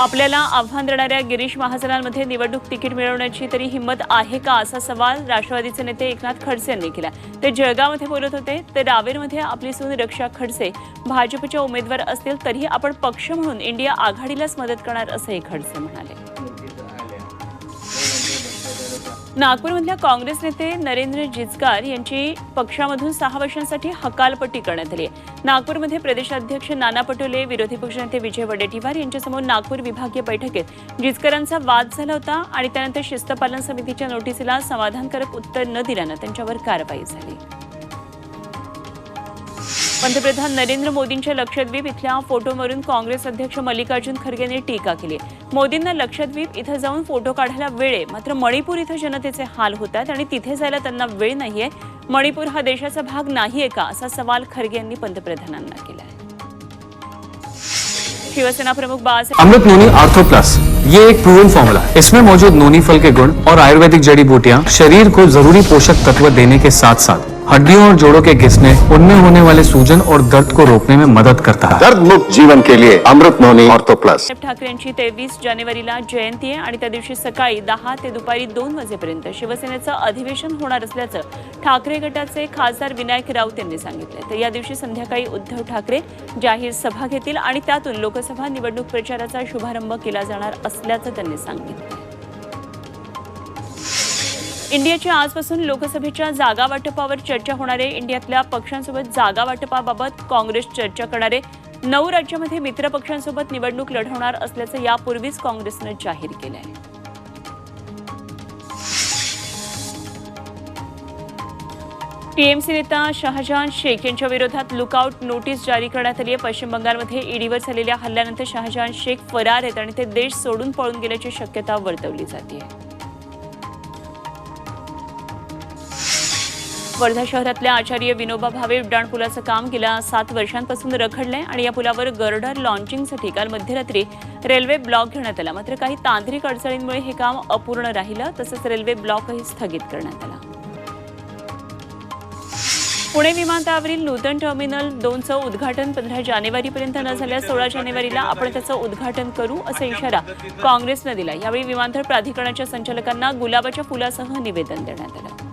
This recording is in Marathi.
आपल्याला आव्हान देणाऱ्या गिरीश महाजनांमध्ये निवडणूक तिकीट मिळवण्याची तरी हिंमत आहे का असा सवाल राष्ट्रवादीचे नेते एकनाथ खडसे यांनी केला. ते जळगावमध्ये बोलत होते तर रावेरमध्ये आपली सून रक्षा खडसे भाजपच्या उमेदवार असतील तरीही आपण पक्ष म्हणून इंडिया आघाडीलाच मदत करणार असंही खडसे म्हणाले. नागपूरमधल्या काँग्रेस नेते नरेंद्र जिचकार यांची पक्षामधून सहा वर्षांसाठी हकालपट्टी करण्यात आली नागपूरमध्ये प्रदेशाध्यक्ष नाना पटोले विरोधी पक्षनेते विजय वडेट्टीवार यांच्यासमोर नागपूर विभागीय बैठकीत जिचकरांचा वाद झाला होता आणि त्यानंतर शिस्तपालन समितीच्या नोटीसीला समाधानकारक उत्तर न दिल्यानं त्यांच्यावर कारवाई झाली. पंतप्रधान नरेंद्र मोदींच्या लक्षद्वीप इथल्या फोटोवरून काँग्रेस अध्यक्ष मल्लिकार्जुन खरगेने टीका केली. मोदींना लक्षद्वीप इथं जाऊन फोटो काढायला वेळ आहे. मात्र मणिपूर इथं जनतेचे हाल होतात आणि तिथे जायला त्यांना वेळ नाहीये. मणिपूर हा देशाचा भाग नाहीये का? असा सवाल खरगे यांनी पंतप्रधानांना केला आहे शिवसेना प्रमुख बाज अमृत नोनी आर्थो प्लस. ये एक प्रूवन फॉर्मूला इसमें मौजूद नोनी फल के गुण और आयुर्वेदिक जड़ी बूटियाँ शरीर को जरूरी पोषक तत्व देने के साथ साथ हड्डियों और जोड़ों के घिसने उनमें होने वाले सूजन और दर्द को रोकने में मदद करता है। दर्द मुक्त जीवन के लिए Amrit noni ortho plus. Thackeray यांची तेवीस जानेवारीला जयंती आहे आणि त्या दिवशी सकाळी दहा ते दुपारी दोन वाजेपर्यंत शिवसेनेचं अधिवेशन होणार असल्याचं ठाकरे गटाचे खासदार विनायक राऊत यांनी सांगितलं तर या दिवशी संध्याकाळी उद्धव ठाकरे जाहीर सभा घेतील आणि त्यातून लोकसभा निवडणूक प्रचाराचा शुभारंभ केला जाणार असल्याचं त्यांनी सांगितलं इंडियाच्या आजपासून लोकसभेच्या जागा वाटपावर चर्चा होणार आहे. इंडियातल्या पक्षांसोबत जागा वाटपाबाबत काँग्रेस चर्चा करणार आहे. नऊ राज्यामध्ये मित्र पक्षांसोबत निवडणूक लढवणार असल्याचं यापूर्वीच काँग्रेसनं जाहीर केलं आहे टीएमसी नेता शहाजहान शेख यांच्या विरोधात लुकआउट नोटीस जारी करण्यात आली आहे. पश्चिम बंगालमध्ये ईडीवर झालेल्या हल्ल्यानंतर शहाजहान शेख फरार आहेत आणि ते देश सोडून पळून गेल्याची शक्यता वर्तवली जाते. वर्धा शहरातल्या आचार्य विनोबा भावे उड्डाणपुलाचं काम गेल्या सात वर्षांपासून रखडलंय आणि या पुलावर गर्डर लॉन्चिंगसाठी काल मध्यरात्री रेल्वे ब्लॉक घेण्यात आला. मात्र काही तांत्रिक अडचणींमुळे हे काम अपूर्ण राहिलं तसंच रेल्वे ब्लॉकही स्थगित करण्यात आला. पुणे विमानतळावरील नूतन टर्मिनल दोनचं उद्घाटन पंधरा जानेवारीपर्यंत न झाल्यास सोळा जानेवारीला आपण त्याचं उद्घाटन करू असा इशारा काँग्रेसनं दिला. यावेळी विमानतळ प्राधिकरणाच्या संचालकांना गुलाबाच्या फुलासह निवेदन देण्यात आलं.